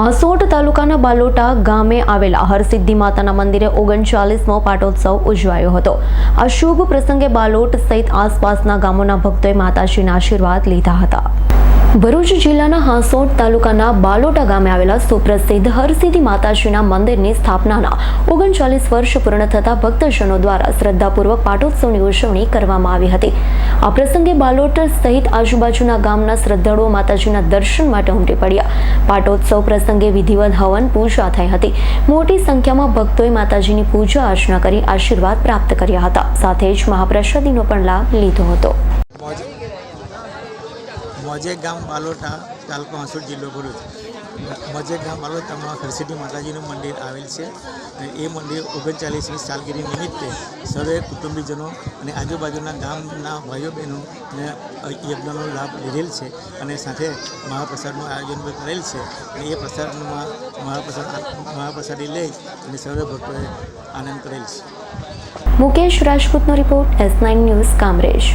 હાંસોટ તાલુકાના બાલોટા ગામે આવેલા હરસિદ્ધિ માતાના મંદિરે ઓગણચાલીસમો પાટોત્સવ ઉજવાયો હતો. આ શુભ પ્રસંગે બાલોટ સહિત આસપાસના ગામોના ભક્તોએ માતાજીના આશીર્વાદ લીધા હતા. ભરૂચ જિલ્લાના હાંસોટ તાલુકાના બાલોટા ગામે આવેલા સુપ્રસિદ્ધ હરસિદ્ધિ માતાજીના મંદિરની સ્થાપનાના ઓગણચાલીસ વર્ષ પૂર્ણ થતા ભક્તજનો દ્વારા શ્રદ્ધાપૂર્વક પાટોત્સવની ઉજવણી કરવામાં આવી હતી. આ પ્રસંગે બાલોટ સહિત આજુબાજુના ગામના શ્રદ્ધાળુઓ માતાજીના દર્શન માટે ઉમટી પડ્યા. પાટોત્સવ પ્રસંગે વિધિવત હવન પૂજા થઈ હતી. મોટી સંખ્યામાં ભક્તોએ માતાજીની પૂજા અર્ચના કરી આશીર્વાદ પ્રાપ્ત કર્યા હતા. સાથે જ મહાપ્રસાદીનો પણ લાભ લીધો હતો. મોજ ગામ બાલોટા તાલુકો હાંસોડ જિલ્લો ભરૂચ. મોજે ગામ બાલોટામાં ખરસિદ્ધિ માતાજીનું મંદિર આવેલ છે એ મંદિર ઓગણચાલીસમી સાલગીરી નિમિત્તે સર્વે કુટુંબીજનો અને આજુબાજુના ગામના ભાઈઓ બહેનો યજ્ઞનો લાભ લીધેલ છે અને સાથે મહાપ્રસાદનું આયોજન પણ કરેલ છે. અને એ પ્રસાદમાં મહાપ્રસાદ મહાપ્રસાદી લઈ અને સર્વે ભક્તોએ આનંદ કરેલ છે. Mukesh રાજપૂતનો report S nine news Kamrej.